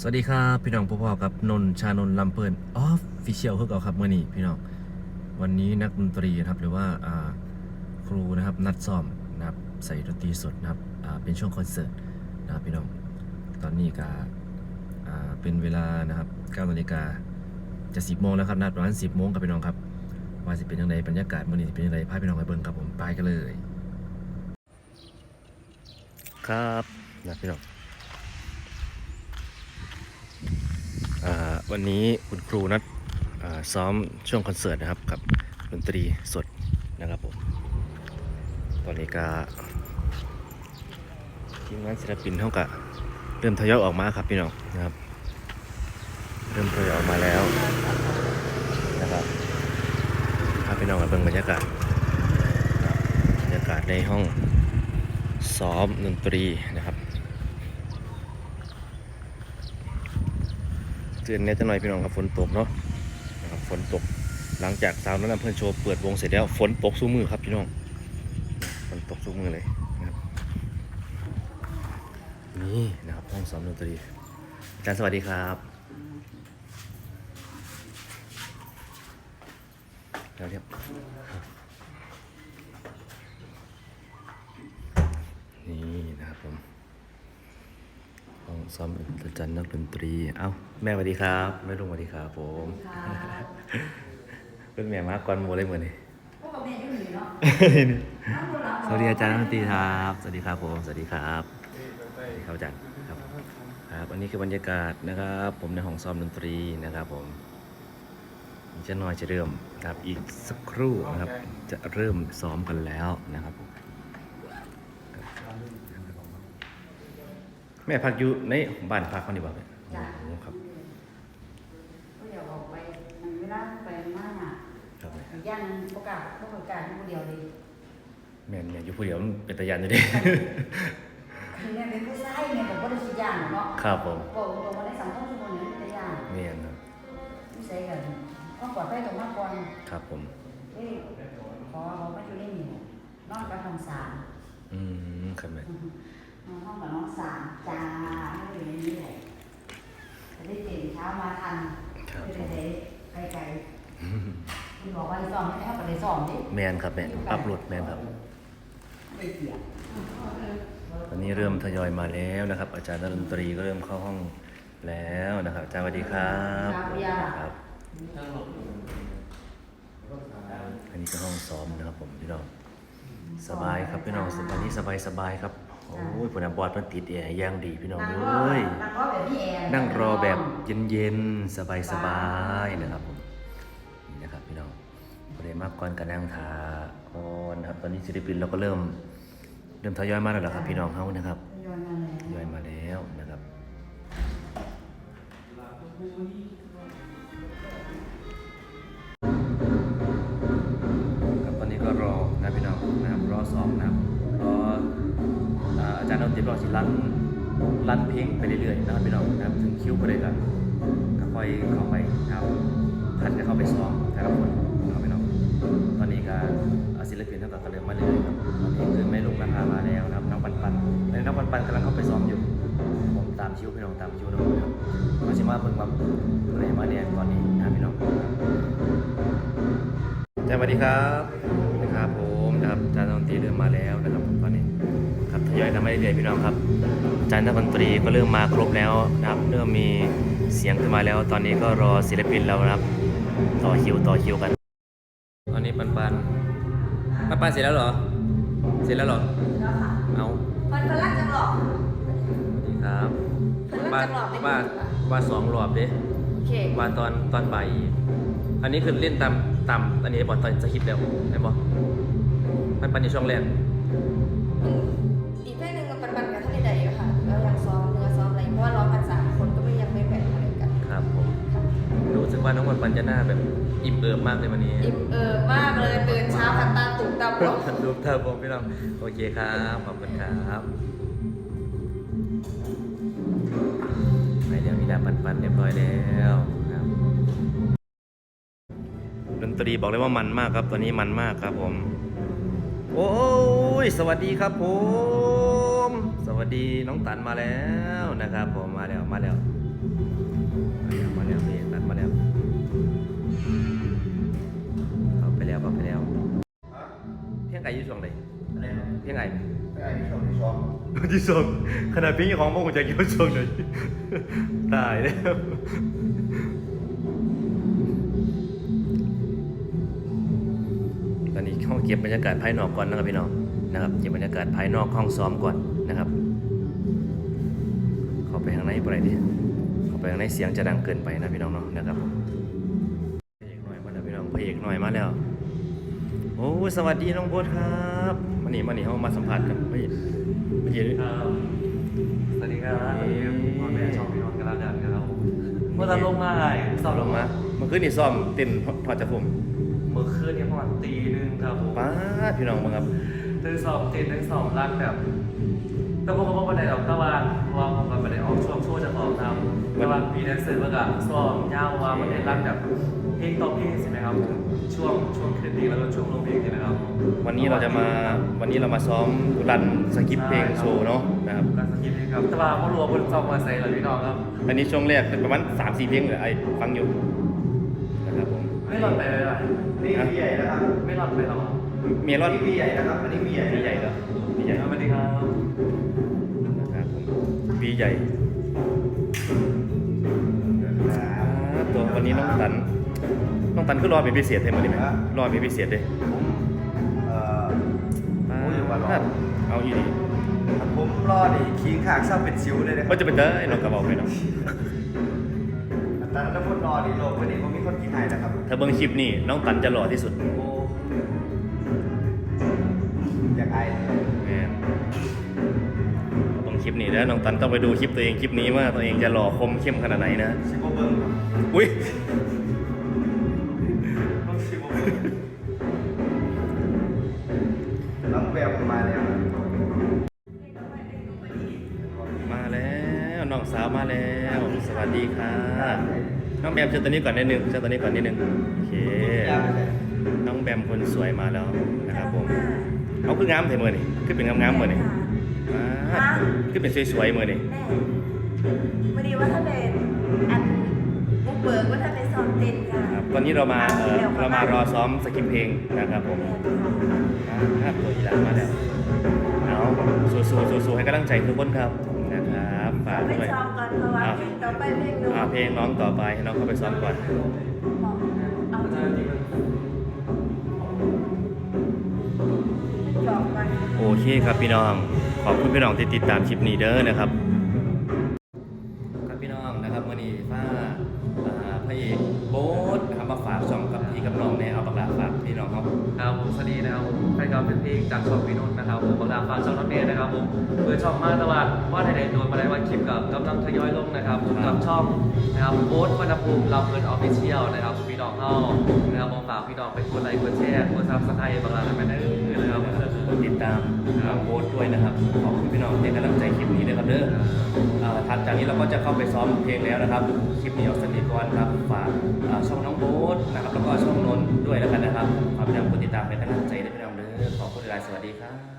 สวัสดีครับพี่น้องพ่อๆกับนนท์ชานนลำเปินออฟฟิเชียลคือเก่าครับเมื่อนี้พี่น้องวันนี้นักดนตรีนะครับหรือว่าครูนะครับนัดซ้อมนะครับใส่ดนตรีสดนะครับเป็นช่วงคอนเสิร์ตนะครับพี่น้องตอนนี้ก็เป็นเวลานะครับ9นาฬิกาจะ 10โมงแล้วครับนัดประมาณ10โมงครับพี่น้องครับว่าสิเป็นยังไงบรรยากาศเมื่อนี้เป็นยังไงพาพี่น้องไปเบิ่งครับผมไปกันเลย ครับนะพี่น้อง อ่า วันนี้คุณครูนัดซ้อมช่วงคอนเสิร์ตนะครับกับดนตรีสดนะครับผม ตอนนี้ก็ทีมงานศิลปินเท่ากับเริ่มทยอยออกมาครับพี่น้องนะครับ เริ่มทยอยออกมาแล้วนะครับพาพี่น้องมาเบิ่งบรรยากาศบรรยากาศในห้องซ้อมดนตรีนะครับ เตือนแน่จะหน่อยพี่น้องครับฝนตกเนาะนะครับฝนตกหลังจากสาวน้ำเพื่อนโชว์เปิดวงเสร็จแล้วฝนตกสู้มือครับพี่น้องฝนตกสู้มือเลยนะครับนี่นะครับห้องซ้อมดนตรีอาจารย์สวัสดีครับเดี๋ยวเรียบนี่นะครับผม ห้องซ้อมอาจารย์นักดนตรี เอ้าแม่สวัสดีครับแม่ลุงสวัสดีครับผมเป็นแม่มากกวนโมเลยเหมือนนี่พวกกับแม่อยู่นี่เนาะสวัสดีอาจารย์นักดนตรีครับ สวัสดีครับผมสวัสดีครับสวัสดีครับอาจารย์ครับครับอันนี้คือบรรยากาศนะครับ ผมในห้องซ้อมดนตรีนะครับผมอีกจะน้อยจะเริ่มครับอีกสักครู่นะครับ จะเริ่มซ้อมกันแล้วนะครับผม แม่พักอยู่ในบ้านพักเขานี่บ่แม่จ้ะ โอ้ครับก็เดี๋ยวออกไปมันเวลาไปมากอะครับแม่อีกอย่างหนึ่งประกาศพวกประกาศผู้เดียวเลยแม่นแม่นอยู่ผู้เดียวมันเป็นตะยันอยู่ดิคือเนี่ยเป็นผู้ชายเนี่ยผมก็ได้ชิดยางเนาะครับผมบอกตรงมาได้สังคมทุกคนเนี่ยเป็นยางแม่นครับผู้ชายกันต้องกอดไปตรงมากก่อนครับผมเอ้ยขอเราไม่อยู่ในนี่นอนกับทองสาร อืมครับแม่นอนห้องกับน้องสารจ้าไม่อยู่ในนี้เลยจะได้ตื่นเช้ามาทันครับไม่ได้ไปไกลๆคุณบอกว่าให้ซ้อมไม่ได้ให้ไปได้ซ้อมดิแมนครับแมนอัพโหลดแมนครับไม่เกี่ยวตอนนี้เริ่มทยอยมาแล้วนะครับ อาจารย์ดนตรีก็เริ่มเข้าห้องแล้วนะครับ อาจารย์สวัสดีครับครับ อันนี้ก็ห้องซ้อมนะครับผมพี่น้อง สบายครับพี่น้องตอนนี้สบายสบายครับ โอ้ยผลบอดมันติดแอร์อย่างดีพี่น้องนั่งเอ้ยนั่งรอแบบนี้แอร์นั่งรอแบบเย็นๆ สบายๆนะครับผมนี่นะครับพี่น้องประเดี๋ยวมากก่อนกันนั่งทาโอนนะครับตอนนี้ศิลปินเราก็เริ่ม เริ่มทยอยมาแล้วเหรอครับ พี่น้องเฮานะครับย้อนมาเลยทยอยมาแล้วนะครับ ซ้อมนะครับรออาจารย์ดนตรีรอสิรันรันเพลงไปเรื่อยๆนะครับพี่น้องนะครับถึงคิวไปเลยกันก็ค่อยเข้าไปครับท่านจะเข้าไปซ้อมแต่ละคนนะครับพี่น้องตอนนี้ก็ศิลปินทั้งก็เริ่มมาเรื่อยๆครับตอนนี้คือไม่ลงราคามาแล้วนะครับน้องปันปันในน้องปันปันกำลังเข้าไปซ้อมอยู่ผมตามคิวพี่น้องตามคิวนะครับมาชิมาเพิ่งมาอะไรมาเนี่ยตอนนี้นะพี่น้องสวัสดีครับสวัสดีครับ เริ่มมาแล้วนะครับตอนนี้ครับทยอยทำให้เรื่อยๆพี่น้องครับอาจารย์นักดนตรีก็เริ่มมาครบแล้วนะครับเริ่มมีเสียงขึ้นมาแล้ว ตอนนี้ก็รอศิลปินแล้วนะครับ ต่อคิวต่อคิวกัน ตอนนี้ปันปันปันปันเสร็จแล้วเหรอ เสร็จแล้วเหรอแล้วค่ะเอามันกำลังจะหลอกสวัสดีครับเพิ่นว่าจะหลอกได้ว่าดีกว่าว่าสองรอบเด้โอเคว่าตอนตอนบ่ายอีกอันนี้คือเล่นตามตามอันนี้บอลตอนสคริปต์แล้วไอ้บอ มันปันอยู่ช่วงแรกอีกเพลงหนึ่งมันปันๆกันเท่าใดอยู่ค่ะแล้วยังซ้อมเนื้อซ้อมอะไรเพราะว่าร้องกันสามคนก็ไม่ยังไม่แบ่งอะไรกันครับผมรู้สึกว่าน้องวันปันจะหน้าแบบอิ่มเอิบมากเลยวันนี้อิ่มเอิบมากเลยตื่นเช้าขันตาตุ่มตาปลอกรูปเธอผมพี่น้องโอเคครับขอบคุณครับไปเดี๋ยวมีดาปันปันเรียบร้อยแล้วครับดนตรีบอกเลยว่ามันมากครับตัวนี้มันมากครับผม โอ้ยสวัสดีครับผม สวัสดีน้องตันมาแล้วนะครับผมมาแล้วมาแล้ว มาแล้วมาแล้วนี่ตันมาแล้วเอาไปแล้วเอาไปแล้วเที่ยงไก่ยี่ช่วงไหนเพียงไก่เพียงไก่ที่สองขนาดพี่ของมงจะยี่ช่วงไหนตายแล้ว ห้องเก็บบรรยากาศภายนอกก่อนนะครับพี่น้องนะครับเก็บบรรยากาศภายนอกห้องซ้อมก่อนนะครับ เข้าไปข้างในปไรดิเข้าไปข้างในเสียงจะดังเกินไปนะพี่น้องเนาะนะครับพระเอกหน่อยมาแล้วพี่น้องพระเอกหน่อยมาแล้วโอ้สวัสดีน้องโบ๊ทครับมานี่มานี่เขามาสัมผัสกับพระเอกพระเอกครับสวัสดีครับพ่อแม่ชอบพี่น้องกันแล้วกันครับเมื่อเราลงมาสซ้ออมลงมาเมื่อคืนนี่ซ้อมเต้นทอดจากผมเมื่อคืนนี้ประมาณตีหนึงครับผมป้าดพี่น้องมาครับ ตื่นสอบตีนทั้งสองรักแบบแต่พวกเขาบอกว่าได้ดอกตะวันเพราะว่าผมก็ไม่ได้ออกช่วงช่วงจะออกทำตะวันปีนั้นเสร็จแล้วก็ซ้อมยาวว่ามันได้รักแบบเพลงต่อเพลงใช่ไหมครับผมช่วงช่วงคืนนี้แล้วก็ช่วงลงเพลงใช่ไหมครับวันนี้เราจะมาวันนี้เรามาซ้อมรันสกิปเพลงโชว์เนาะนะครับการสกิปเพลงครับแต่ว่าพ่อรัวบนซ้อมมาใส่เลยพี่น้องครับ อันนี้ช่วงแรกเป็นประมาณสามสี่เพลงเลยไอ้ฟังอยู่นะครับผม ไม่หล่อนไปเลยเหรอนี่พี่ใหญ่นะครับ ไม่หล่อนไปหรอเมลอนนี่พี่ใหญ่นะครับ อันนี้พี่ใหญ่พี่ใหญ่ครับพี่ใหญ่สวัสดีครับนะครับผมพี่ใหญ่อ่าตัววันนี้น้องตัน น้องตันคือรอเป็นพิเศษเท่ไหมนี่ไหมรอเป็นพิเศษเลยผมเอ่อผมอยู่กับรอเอาอีดีผมรอดิขี้ขากเศร้าเป็นสิวเลยนะครัก็จะเป็นเด้อไอ้น้องกระบอกไปเนาะ แต่ถ้าคนรอดิโลกวันนี้ผมมีคนขี้หายนะครับ ถ้าเบิ่งคลิปนี่น้องตันจะหล่อที่สุดโอ้อยากไอายเลยแม่นเบิ่งคลิปนี่แล้วน้องตันต้องไปดูคลิปตัวเองคลิปนี้ว่าตัวเองจะหล่อคมเข้มขนาดไหนนะชิบะเบิ้งครับอุ้ยต้องชิบะเบิ้งน้องแบบมาแล้วนะมาแล้วน้องสาวมาแล้ว สวัสดีค่ะ น้องแบมเชิญตัวนี้ก่อนนิดนึงเชิญตัวนี้ก่อนนิดนึงโอเคน้องแบมคนสวยมาแล้วนะครับผมเอาคืองามเถอะมือนี่คือเป็นงามๆมือนี่มาคือเป็นสวยๆมือนี่แม่วันนี้ว่าถ้าเป็นอันบุกเบิกว่าถ้าเป็นซ้อมเต้นกันครับตอนนี้เรามาเอ่อเรามารอซ้อมสกิปเพลงนะครับผมแม่ค่ะอ่าตัวอีหลานมาแล้วเอาสู้ๆสู้ๆให้กำลังใจทุกคนครับ นะครับฝากไปด้วยซ้อมก่อนเพราะว่าเพลงต่อไปเพลงหนูอ่าเพลงน้องต่อไปให้น้องเข้าไปซ้อมก่อนเอาอาจารย์จริงจอบก่อน โอเคครับพี่น้อง ขอบคุณพี่น้องที่ติดตามคลิปนี้เด้อนะครับ นะครับผมสวัสดีนะครับผมใครครับเป็นเพลงจากช่องพี่นุ่นนะครับผมบางดาฝากช่องน้องเมย์นะครับผมเปิดช่องมาตลาดว่าไทยแดนโดนมาได้ว่าคลิปกับกำลังทยอยลงนะครับผมกับช่องนะครับโบ๊ทวรรณภูมิลำเงินออฟฟิเชียลนะครับพี่น้องเข้านะครับผมฝากพี่น้องไปกดไลค์กดแชร์กดซับสไครต์บางดาทำไมได้ กดติดตามน้องโบ๊ทด้วยนะครับ ขอบคุณพี่น้องที่กำลังใจคลิปนี้ด้วยครับเด้อถัดจากนี้เราก็จะเข้าไปซ้อมเพลงแล้วนะครับ คลิปนี้เอาสนิทก่อนครับฝากช่องน้องโบ๊ทนะครับแล้วก็ช่องนนท์ด้วยแล้วกันนะครับฝากพี่น้องกดติดตามเป็นกำลังใจด้วยพี่น้องเด้อขอบคุณหลายสวัสดีครับ